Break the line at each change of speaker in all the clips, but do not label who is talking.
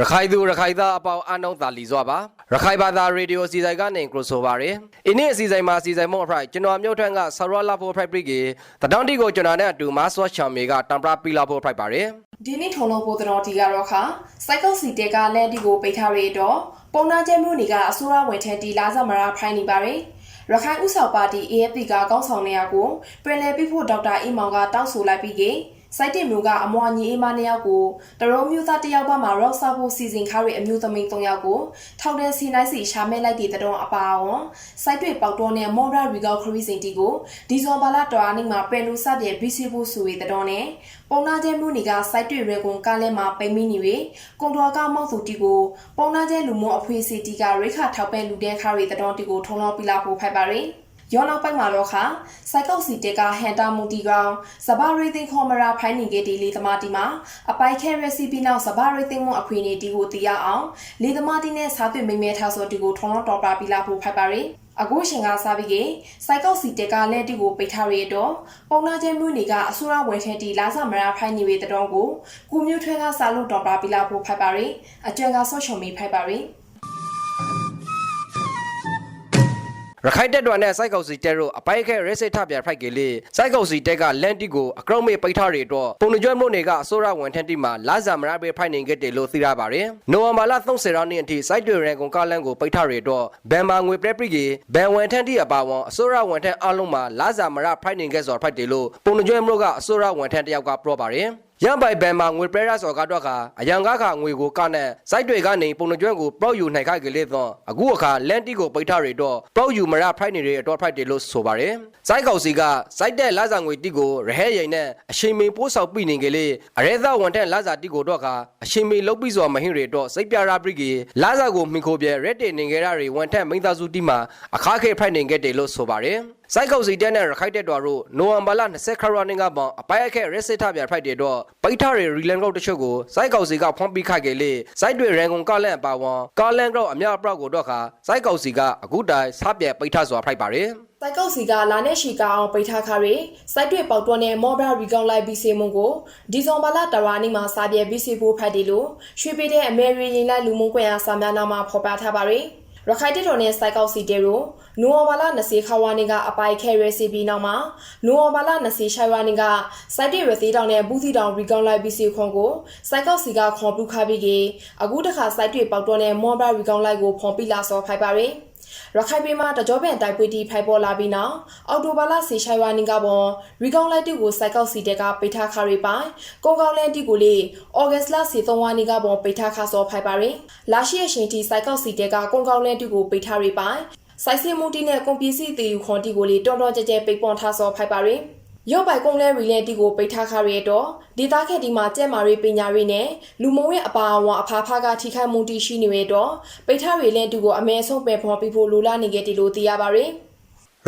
ရခိုင်သူရခိုင်သားအပေါင်းအနှုံးသာလီစွာပါရခိုင်ဘာသာရေဒီယိုစီဆိုင်ကနေကရိုဆိုပါရယ်အင်းနေ့အစီဆိုင်မှာစီဆိုင်မုံအဖရိုက်ကျွန်တော်မျိုးထွန်းကဆရောလာဖို့ဖရိုက်ပရိကေတတောင်းတီကိုကျွန်တော်နဲ့အတူမတ်ဆွတ်ချောင်မီကတမ်ပရာပီလာဖို့ဖရိုက်ပါရယ်
ဒီနေ့ထုံလုံးပိုတော်တီကတော့ခါစိုက်ကောက်စီတဲကလန်ဒီကိုပိတ်ထားရတော့ ပုံနာကျဲမျိုးနေကအစိုးရဝင်ထဲတီလာဇမရာဖိုင်နေပါတယ်ရခိုင်ဥဆောင်ပါတီ AFP ကကောင်းဆောင်နေရကိုပြည်လဲပြဖို့ဒေါက်တာအီမောင်ကတောင်းဆိုလိုက်ပြီးက စိုက်တင်မျိုးကအမွာညီအေးမနှစ်ယောက်ကိုတရုံးမျိုးသားတစ်ယောက်ပါမှာရော့ဆော့ဖို့စီစဉ်ခါရအမျိုးသမီး၃ယောက်ကိုထောက်တဲ့စီနိုင်စီရှာမဲလိုက်တဲ့တတော်အပါအဝင်စိုက်တွေပေါက်တော့နဲ့မော်ရာရီဂေါခရီစင်တီကိုဒီဇွန်ဘာလတော်အနိမှာပယ်လူစတဲ့ BC ဖို့ဆိုရတဲ့တော်နဲ့ပုံနာကျဲမျိုးတွေကစိုက်တွေရဲကွန်ကားလဲမှာပိမီနေ၍ကွန်တော်ကမောက်သူတီကိုပုံနာကျဲလူမို့အဖွေစီတီကရိခါထောက်ပဲလူတဲ့ခါရတဲ့တော်တီကိုထုံလောပြလာဖို့ဖိုက်ပါရယ် ရောနောက်ပိုင်းမှာတော့ခါစိုက်ကောက်စီတေကဟန်တာမူတီကောင်စဘာရီသိန်းခေါ်မရာဖိုင်းနေကေတီလီသမားတီမှာအပိုက်ခဲရစီပီနောက်စဘာရီသိန်းမအခွေနေတီကိုတီရအောင်လီသမားတီနဲ့စားသွေမိမဲထားဆိုတီကိုထုံတော့တော်ပါပီလာဖို့ဖိုက်ပါရယ်အခုရှင်ကစားပြီးကစိုက်ကောက်စီတေကလက်တီကိုပိတ်ထားရတော့ပုံနာကျဲမျိုးနေကအဆူရဝယ်ထဲတီလာစမရာဖိုင်းနေဝေတတော်ကိုကုမျိုးထွဲကစားလို့တော်ပါပီလာဖို့ဖိုက်ပါရယ်အကျွမ်းကဆော့ချုံမီဖိုက်ပါရ
ရခိုင်တက်တော်နဲ့စိုက်ကောက်စီတဲတို့အပိုက်ခဲရဲစစ်ထပြန်ဖိုက်ကေလေးစိုက်ကောက်စီတဲကလန်တီကိုအကောက်မေပိတ်ထားတွေတော့ပုံနှကြွမို့နေကအစိုးရဝန်ထမ်းတီမှာလာဇာမရာဘေဖိုင်နေခဲ့တယ်လို့သိရပါတယ်။နိုဝင်ဘာလ30ရက်နေ့အထိစိုက်တွေရန်ကုန်ကားလန်ကိုပိတ်ထားတွေတော့ဘန်မာငွေပရက်ပရိကေဘန်ဝန်ထမ်းတီအပါဝန်အစိုးရဝန်ထမ်းအလုံးမှာလာဇာမရာဖိုင်နေခဲ့ဆိုဖိုက်တယ်လို့ပုံနှကြွမို့ကအစိုးရဝန်ထမ်းတယောက်ကပြောပါတယ်။ ရန်ပိုင်ဘန်မှာငွေပရရစော်ကတော့ကအယံကားခငွေကိုကနဲ့စိုက်တွေကနေပုံနှကျွမ်းကိုပေါက်ယူနိုင်ခိုက်ကလေးသောအခုအခါလန်တီကိုပိတ်ထားရတော့ပေါက်ယူမရဖိုက်နေတဲ့အတော့ဖိုက်တယ်လို့ဆိုပါတယ်စိုက်ကောက်စီကစိုက်တဲ့လာစာငွေတီကိုရဟဲရိန်နဲ့အရှိန်မီပိုးဆောက်ပြီးနေကလေးအရဲသားဝန်ထက်လာစာတီကိုတော့ကအရှိန်မီလုတ်ပြီးစွာမဟင်းတွေတော့စိတ်ပြရာပရိကေလာစာကိုမိခိုပြရက်တေနေကြရတွေဝန်ထက်မိသားစုတီမှာအခါခေဖိုက်နေခဲ့တယ်လို့ဆိုပါတယ် စိုက်ကောက်စီတဲနဲ့ရခိုက်တဲ့တော်တို့နိုဝင်ဘာလ20ခရနေ့ကပေါ့အပိုင်အခက်ရက်စစ်ထပြဖိုက်တဲ့တော့ပိတ်ထားတဲ့ရီလန်ကောက်တချို့ကိုစိုက်ကောက်စီကဖွန်ပြီးခိုက်ခဲ့လေစိုက်တွေရန်ကုန်ကားလန့်ပါဝန်ကားလန့်ကောက်အများအပြောက်ကိုတော့ခါစိုက်ကောက်စီကအခုတိုင်စားပြပိတ်ထားစွာဖိုက်ပါတယ်
စိုက်ကောက်စီကလာနဲ့ရှီကအောင်ပိတ်ထားခါရီစိုက်တွေပေါက်တွန်းနဲ့မော်ဘရာရီကောင်လိုက်ပြီးစေမုံကိုဒီဇွန်ဘာလတရာနေ့မှာစာပြဲပြီးစီဖို့ဖတ်တယ်လို့ရွှေပေးတဲ့အမေရိရင်လိုက်လူမှုကွန်ရက်စာများနာမှာဖော်ပြထားပါရီရခိုင်တစ်တော်နဲ့စိုက်ကောက်စီတဲတို့ နိုဝါဘာလ20ခါဝါနေကအပိုင်ခဲရဲစီပြီးနောက်မှာနိုဝါဘာလ20ရှိုင်ဝါနေကစိုက်တဲ့ရသေးတောင်နဲ့ဘူးစီတောင်ရီကောင်လိုက်ပြီးစီခွန်ကိုစိုက်ကောက်စီကခေါ်ပူခါပြီးကေအခုတခါစိုက်တွေပေါက်တွန်းနဲ့မော်ဘရာရီကောင်လိုက်ကိုဖော်ပြလာစောဖိုက်ပါရီရခိုင်ပြည်မှာတကြောပန်တိုက်ပွဲတီဖိုက်ပေါ်လာပြီးနောက်အော်တိုဘာလစီရှိုင်ဝါနင်ကပေါ်ရီကောင်လိုက်တီကိုစိုက်ကောက်စီတဲကပိထားခါရီပိုင်ကိုကောင်လန်တီကိုလေအော်ဂတ်စ်လစီသုံးဝါနင်ကပေါ်ပိထားခါစောဖိုက်ပါရင်လာရှိရရှင်တီစိုက်ကောက်စီတဲကကိုကောင်လန်တီကိုပိထားရီပိုင် စိုက်စင်မူတီနဲ့ကွန်ပစ္စည်းတီယူခွန်တီကိုလေတော်တော်ကြဲကြဲပိတ်ပွန်ထားစောဖိုက်ပါရင်ရော့ပိုင်ကုန်းလဲရီလန်တီကိုပိတ်ထားခါရတော့ဒေတာခက်ဒီမှာကျက်မာရီပညာရီနဲ့လူမုံရဲ့အပါအဝါအဖာဖာကထိခိုက်မှုတီရှိနေရတော့ပိတ်ထားရီလန်တီကိုအမဲဆုံးပယ်ဖော်ပြီးဖို့လိုလားနေခဲ့တယ်လို့သိရပါရယ်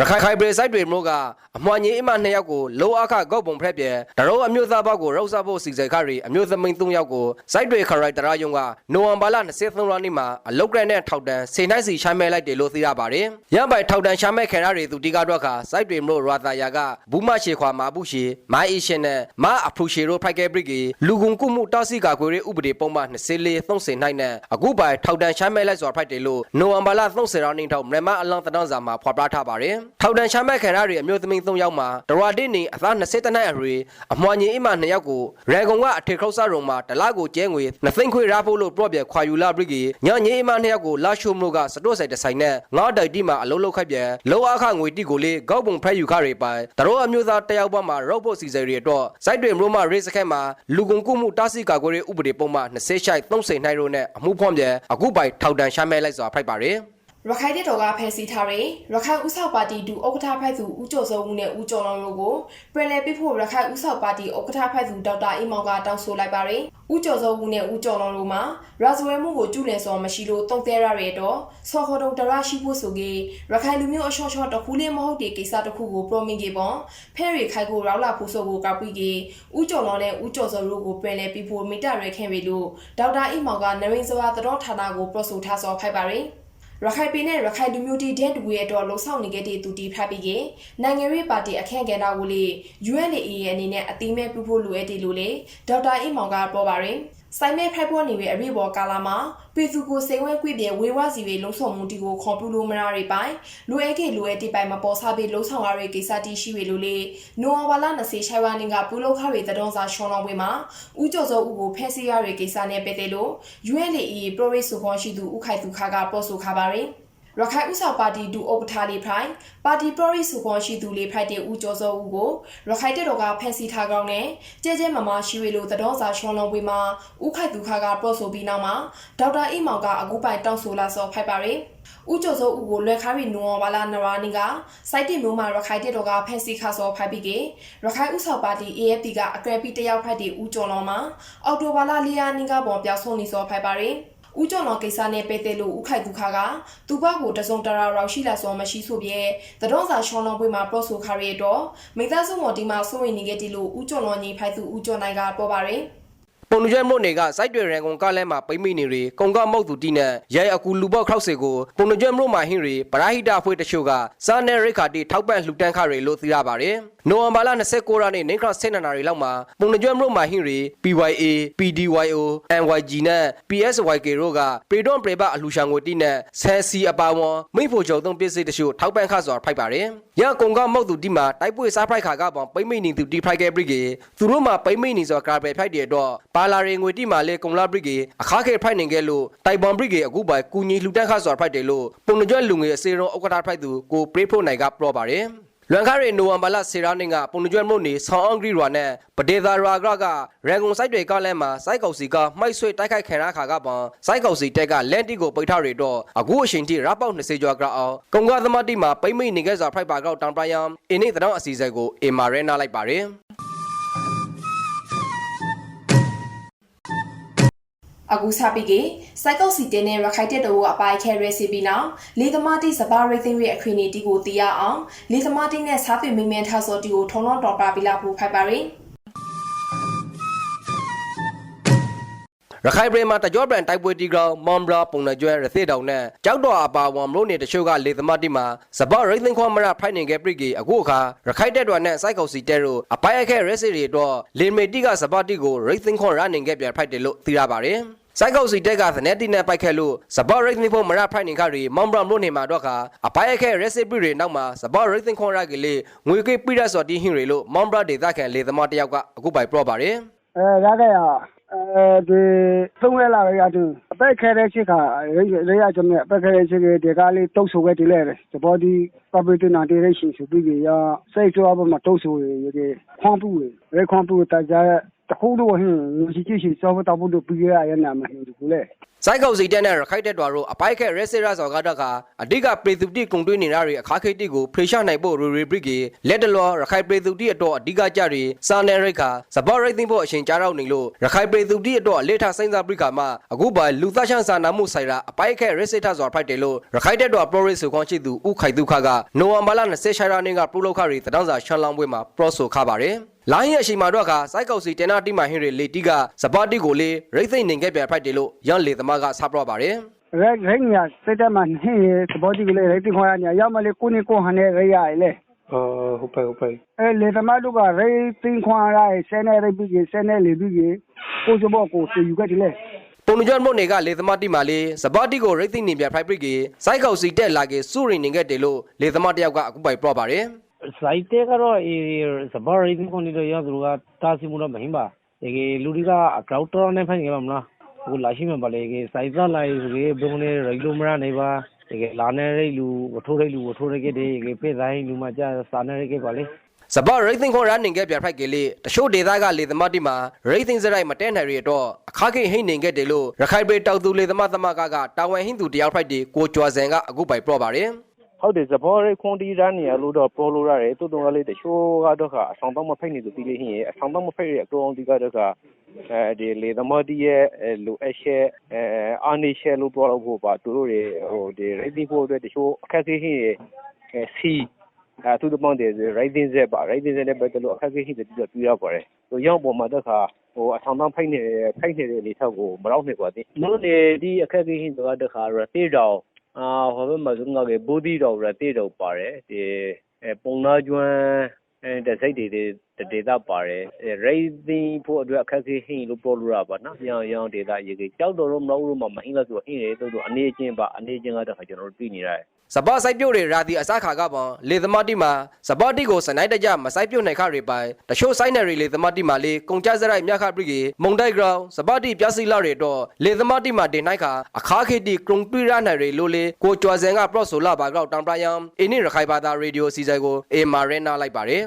ရခိုင်ခိုင်ပရိစိုက်တွေမျိုးကအမွှာညီအမနှစ်ယောက်ကိုလောအခဂေါက်ပုံဖရက်ပြဲတရောအမျိုးသားဘောက်ကိုရောက်စားဖို့စီစဉ်ခရီအမျိုးသမီး၃ယောက်ကိုစိုက်တွေခရိုက်တရာယုံကနိုဝင်ဘာလ23ရက်နေ့မှာအလုတ်ကရန်နဲ့ထောက်တန်းစေနိုင်စီရှိုင်းမဲလိုက်တယ်လို့သိရပါတယ်။ရန်ပိုင်ထောက်တန်းရှာမဲခဲရတွေသူတီကတော့ခါစိုက်တွေမျိုးရာသာယာကဘူးမရှိခွာမာဘူးရှိမိုင်းအရှင်နဲ့မအဖရူရှီရိုဖိုက်ကဲပရိကီလူကုန်ကုမှုတောက်စီကာခွေရေးဥပဒေပုံမှန်24 30နိုင်နဲ့အခုပိုင်ထောက်တန်းရှာမဲလိုက်စွာဖိုက်တယ်လို့နိုဝင်ဘာလ30ရက်နေ့ထောက်မြန်မာအလောင်းတန်းစာမှာဖော်ပြထားပါတယ်။ထောက်တန်းရှာမဲခဲရတွေအမျိုးသမီး3ယောက်မှာတရဝတိနေအသား20တနက်အရွေအမွှာညီအိမ်မ2ယောက်ကိုရေကုံကအထေခောက်စားရုံမှာတလားကိုကျဲငွေ2သိန်းခွေရဖို့လို့ပြော့ပြခွာယူလာပရိကီညညီအိမ်မ2ယောက်ကိုလာရှိုမလို့ကစတော့ဆိုင်တဆိုင်နဲ့ငါးတိုက်တိမှာအလုံးလုံးခိုက်ပြန်လောအခငွေတိကိုလေးကောက်ပုံဖက်ယူခတွေပိုင်တရောအမျိုးသားတယောက်ပါမှာရော့ဖို့စီစရီတော့စိုက်တွေမလို့မရေးစခက်မှာလူကုန်ကုမှုတားဆီးကာကွယ်ရေးဥပဒေပုံမှ20ရှိုက်30နိုင်ရိုနဲ့အမှုဖွင့်ပြန်အခုပိုင်ထောက်တန်းရှာမဲလိုက်စွာဖိုက်ပါတယ်
ရခိုင်တပ်တော်ကဖယ်စီထားတဲ့ရခိုင်ဥဆောက်ပါတီဒူဥက္ကဋ္ဌဖိုက်သူဦးကျော်စောဦးနဲ့ဦးကျော်လောင်တို့ကိုပြည်လဲပြဖို့ရခိုင်ဥဆောက်ပါတီဥက္ကဋ္ဌဖိုက်သူဒေါက်တာအေးမောင်ကတောင်းဆိုလိုက်ပါတယ်။ဦးကျော်စောဦးနဲ့ဦးကျော်လောင်တို့မှာရာဇဝဲမှုကိုကျူးလွန်စောမရှိလို့တုံ့တဲရတဲ့တော့ဆော်ခေါ်တုံတရရှိဖို့ဆိုကေရခိုင်လူမျိုးအရှော့ရှော့တခုလေးမဟုတ်တဲ့ကိစ္စတစ်ခုကိုပရိုမင်ကေပေါ့ဖဲရီခိုက်ကိုရောက်လာဖို့ဆိုကိုကောက်ပြီးကေဦးကျော်လောင်နဲ့ဦးကျော်စောတို့ကိုပြည်လဲပြဖို့မိတရခဲပြီလို့ဒေါက်တာအေးမောင်ကနရင်းစဝါသတော်ဌာနကိုပြောဆိုထားစောဖိုက်ပါတယ်။ ရခိုင်ပြည်နယ်ရခိုင်လူမျိုးတီတဲ့တူရဲ့တော့လှုံ့ဆော်နေခဲ့တဲ့သူတီဖတ်ပြီးကနိုင်ငံရေးပါတီအခန့်ကဏ္ဍကိုလေ UNDA ရဲ့အနေနဲ့အတိမဲ့ပြုဖို့လိုအပ်တယ်လို့လေဒေါက်တာအင်းမောင်ကပြောပါရယ် ဆိုင်မဲဖိုက်ပေါ်နေရဲ့အရေးပေါ်ကာလမှာပြည်သူကိုစိတ်ဝဲကွေ့ပြေဝေဝစီတွေလုံဆောင်မှုတီကိုခွန်ပြုလို့မရတွေပိုင်လူအဲကေလူအဲတီပိုင်မပေါ်စားပြီးလုံဆောင်ရတဲ့ကိစ္စတီရှိရလို့လေနိုဝါလာ20ရှိုင်ဝါနင်းကပူလောက်ခရီတတော်စာရှောင်းလောင်းဝေမှာဦးကျော်စောဦးကိုဖဲဆီးရတဲ့ကိစ္စနဲ့ပတ်သက်လို့ UNDA ပရိုရေးဆိုခွန်ရှိသူဦးခိုင်သူခါကပေါ်ဆိုခါပါရယ် ရခိုင်ဥဆောင်ပါတီဒူဥပထာလေးဖိုင်ပါတီပရိုရီစုခွန်ရှိသူလေးဖိုက်တဲ့ဦးကျော်စောဦးကိုရခိုင်တက်တော်ကဖန်စီထားကောင်းနဲ့ကြဲကြဲမမရှိဝေလို့သတော်စာရှောင်းလုံးဝေမှာဦးခိုက်သူခါကပရော့ဆိုပြီးနောက်မှာဒေါက်တာအိမောင်ကအခုပိုင်တောက်ဆိုလာစောဖိုက်ပါရယ်ဦးကျော်စောဦးကိုလွယ်ခါရီနွန်ဝါလာနရာနီကစိုက်တင်မျိုးမှာရခိုင်တက်တော်ကဖန်စီခါစောဖိုက်ပြီးကရခိုင်ဥဆောင်ပါတီ AFP ကအကရပီတယောက်ဖိုက်တဲ့ဦးကျော်လောမှာအော်တိုဘာလာလီယာနီကပေါ်ပြောက်ဆုံးနေစောဖိုက်ပါရယ် ဦးကျော်တော်ကိစ္စနဲ့ပတ်သက်လို့ဦးခိုက်သူခါကသူ့ဘကိုတစုံတရာရောက်ရှိလာစောမရှိဆိုပြဲသတော်စာရှောင်းလုံးပွေမှာပရော့ဆိုခါရီတော့မိသားစုမော်ဒီမှာစိုးရိမ်နေခဲ့တယ်လို့ဦးကျော်တော်ညီဖိုက်သူဦးကျော်နိုင်ကပြောပါရယ်
ပုံနှကျွဲမို့နေကစိုက်တွေရန်ကုန်ကားလဲမှာပိမိနေရီကုံကမုတ်သူတီနဲ့ရဲအကူလူပေါက်ခောက်စေကိုပုံနှကျွဲမို့မှာဟင်းရီပရာဟိတအဖွဲ့တချို့ကစားနယ်ရိခါတီထောက်ပံ့လှူဒန်းခရီလို့သိရပါတယ်။နိုဝင်ဘာလ29ရက်နေ့နေခရ7နာရီလောက်မှာပုံနှကျွဲမို့မှာဟင်းရီ PYA PDYO NYG နဲ့ PSYK တို့ကပေတွန်ပရေပအလှူရှာငွေတီနဲ့ဆန်စီအပါဝန်မိဖို့ချုပ်သုံးပစ္စည်းတချို့ထောက်ပံ့ခစွာဖိုက်ပါတယ်။ရကုံကမုတ်သူတီမှာတိုက်ပွဲစားဖိုက်ခါကပေါင်ပိမိနေသူတီဖိုက်ကဲပရိကေသူတို့မှာပိမိနေစွာကာပဲဖိုက်တဲ့တော့ပါလာရီငွေတီမှာလေကုံလာပရိကေအခါခဲဖိုက်နေခဲ့လို့တိုက်ပွန်ပရိကေအခုပိုင်ကူညီလှူဒန်းခစွာဖိုက်တယ်လို့ပုံနှကြွလူငယ်အစေရုံဥက္ကဋ္ဌဖိုက်သူကိုပရိဖို့နိုင်ကပြောပါတယ်။လွန်ခရီနိုဝင်ဘာလစေရာနေ့ကပုံနှကျွဲမို့နေဆောင်းအင်္ဂရီရွာနဲ့ပဒေသာရာဂရကရန်ကုန်စိုက်တွေကလမ်းမှာစိုက်ကောက်စီကမှိုက်ဆွေတိုက်ခိုက်ခံရခါကပံစိုက်ကောက်စီတက်ကလန်တီကိုပိတ်ထားရတော့အခုအချိန်ထိရပေါက်20ကျော်ကအောင်ကုံကသမတိမှာပိမ့်မိနေခဲ့စွာဖိုက်ပါကောက်တောင်ပရယံအင်းနေတောင်အစီအစဉ်ကိုအင်မာရဲနာလိုက်ပါတယ်
အခုစပြီးကစိုက်ကောက်စီတင်းနဲ့ရခိုင်တက်တော်ကိုအပိုင်ခဲရဲစီပြီးနောက်လေသမားတိစပါရိသိန်းရဲ့အခရီးနေတီကိုတီးရအောင်လေသမားတိနဲ့စားသွေမိမင်းထဆော်တီကိုထုံလုံးတော်ပါပြီးလာဖို့ဖိုက်ပါရယ်
ရခိုင်ပြည်မှာတကြောပန်တိုက်ပွဲတီကောင်မွန်ဘရာပုံနှကျွဲရသေတောင်နဲ့ကြောက်တော်အပါဝံမလို့နေတချို့ကလေသမတိမှာစပော့ရိသိန်းခွန်မရဖိုင်နေခဲ့ပရိကေအခုအခါရခိုင်တက်တော်နဲ့စိုက်ကောက်စီတဲတို့အပိုင်အခက်ရဲစီတွေတော့လေမေတီကစပော့တီကိုရိသိန်းခွန်ရနိုင်ခဲ့ပြန်ဖိုက်တယ်လို့သိရပါတယ်စိုက်ကောက်စီတက်ကသနေတိနဲ့ပိုက်ခက်လို့စပော့ရိသိန်းခွန်မရဖိုင်နေခရီမွန်ဘရာမလို့နေမှာတော့ခါအပိုင်အခက်ရဲစီပရိတွေနောက်မှာစပော့ရိသိန်းခွန်ရကလေးငွေကိပိရစော်တီဟင်းတွေလို့မွန်ဘရာဒေသခံလေသမားတယောက်ကအခုပိုင်ပြောပါတယ်
အဲရခဲ့ရ အဲဒီသုံးရလာရတူအပက်ခဲတဲ့ချစ်ခါရရကြမယ်အပက်ခဲတဲ့ချစ်ကဒီကားလေးတုတ်ဆိုခဲ့တယ်လေသဘောဒီပပတိနာတေရရှိဆိုပြီးရစိတ်ကြောအပေါ်မှာတုတ်ဆိုရရခွန်ပူရခွန်ပူ တကြတခုတော့ဟင်းရှိရှိရှိစောတော့ဘူးလို့ပြီးရရနာမဟင်းဒီကူလေ
စိုက်ကောက်စီတက်နဲ့ရခိုက်တက်တော်တို့အပိုက်ခက်ရဲစေရစော်ကတော့ကအဓိကပေသူတိကုံတွင်းနေတာတွေအခါခိတ်တိကိုဖေရှာနိုင်ဖို့ရီရီပရိကေလက်တလောရခိုက်ပေသူတိအတော့အဓိကကြတွေစာနယ်ရိတ်ခါစပော့ရိတ်သိမ်းဖို့အချိန်ကြားတော့နေလို့ရခိုက်ပေသူတိအတော့အလေးထားစိမ့်စားပရိခါမှာအခုပါလူသားချမ်းစာနာမှုဆိုင်ရာအပိုက်ခက်ရဲစေထစွာဖိုက်တယ်လို့ရခိုက်တက်တော်ပရိုရစ်ဆိုခွန်ရှိသူဥခိုင်သူခကနိုဝင်ဘာလ20ရက်နေ့ကပရိုလောက်ခရီတဒေါင်းစာရှန်လောင်းပွဲမှာပရော့ဆိုခပါတယ် လိုင်းရဲ့အချိန်မှာတော့ခါစိုက်ကောက်စီတင်နာတိမဟင်းတွေလေတီကစပါတီကိုလေရိတ်သိမ့်နေခဲ့ပြန်ဖိုက်တယ်လို့ရန်လေသမားကဆပ်ပြပါတယ်
ရရညာစိတ်တမနှင်းရသဘောဒီကလေးရတိခွန်ရညာရောက်မလေးကိုနေကိုဟန်နေရရလေ
အော်ဟုတ်ပါဟုတ်ပါ
အဲလေသမားတို့ကရေသိန်းခွန်ရရဆဲနေရပြီးဆဲနေလေပြီးကိုစဘောကိုစီယူခဲ့တယ်လေ
ပုံညွတ်မုန်နေကလေသမတိမာလေးစပါတီကိုရိတ်သိနေပြဖိုက်ပရိကေစိုက်ကောက်စီတက်လာကေစုရင်နေခဲ့တယ်လို့လေသမတယောက်ကအခုပိုက်ပြပါတယ်
စိုက်တဲ့ကတော့အေးစပါရိတ်ကိုနေတော့ရသူကတာစီမှုတော့မဟင်းပါဒီကလူတွေကဂရောက်တော်နဲ့ဖိုင်နေပါမလားဟိုလာရှိမှပါလေကစိုက်သားလိုက်ဆိုကေဘုံနေရိလိုမရနေပါဒီကလာနေရိလူဝထိုးရိလူဝထိုးရိကတဲ့ကေဖေးတိုင်းလူမကြစာနေရိကပါလေ
စပါရိတ်သိခွန်ရနေခဲ့ပြဖိုက်ကေလေတချို့ဒေသကလေသမတိမာရိတ်သိစရိုက်မတဲနိုင်ရတော့အခါခိဟိနေခဲ့တယ်လို့ရခိုင်ပေတောက်သူလေသမသမကကတာဝန်ဟင်းသူတယောက်ဖိုက်တီကိုကြွာစံကအခုပိုက်ပြပါတယ်
ဟုတ်တယ်စပေါ်ရိခွန်တီရန်နေရလို့တော့ပေါ်လို့ရတယ်တူတူကလေးတချို့ကတော့ကအဆောင်တော့မဖိတ်နေသူတီးလေးဟင်းရဲ့အဆောင်တော့မဖိတ်ရအကောင်တီကတော့ကအဲဒီလေသမတီရဲ့လူအရှဲအဲအာနေရှဲလို့ပြောလို့ဖို့ပါသူတို့တွေဟိုဒီရိတ်တီဖို့အတွက်တချို့အခက်အခဲဟင်းရဲ့အဲစီအဲသူတို့ပေါင်းတယ် rising ဇက်ပါ rising ဇက်နဲ့ပတ်သက်လို့အခက်အခဲရှိတယ်ပြီးတော့ပြရပါတယ်ဟိုရောက်ပေါ်မှာတော့ခါဟိုအဆောင်တော့ဖိတ်နေဖိတ်နေတဲ့အနေထောက်ကိုမရောက်နေပါသေးဘူးလို့လေဒီအခက်အခဲရှိတော့တခါရသေးတော့ အာဟောဘက်မှာဆိုငါကဘူဒီတော်ရတေတော်ပါတယ်ဒီအဲပုံနာကျွမ်းအဲ တစိတ်တွေတွေဒေတာပါတယ်ရိသင်းဖို့အတွက်အခက်အခဲဟင်းလို့ပြောလို့ရပါနော်ရောင်ရောင်ဒေတာရေကြီးကြောက်တော်တော့မလို့မမအင်းလို့ဆိုအင်းရေတို့တို့အနေချင်းပါအနေချင်းကတော့ခါကျွန်တော်တို့ပြီးနေရတယ်
စပစိုက်ပြုတ်တွေရာသီအစားခါကပောင်လေသမတိမှာစပတိကိုစနိုက်တကြမစိုက်ပြုတ်နိုင်ခတွေပိုင်တချို့စိုက်နယ်တွေလေသမတိမှာလေကုန်ကြစရိုက်မြခပရိကေမုံတိုက်ဂရောင်းစပတိပြစီလာတွေတော့လေသမတိမှာတင်နိုင်ခအခါခေတီကရုံပြရနယ်တွေလိုလေကိုကြွာစင်ကပရော့ဆိုလာဘာကောက်တံပရယံအင်းနိရခိုင်ဘာသာရေဒီယိုစီဆိုင်ကိုအေမာရဲနာလိုက်ပါတယ်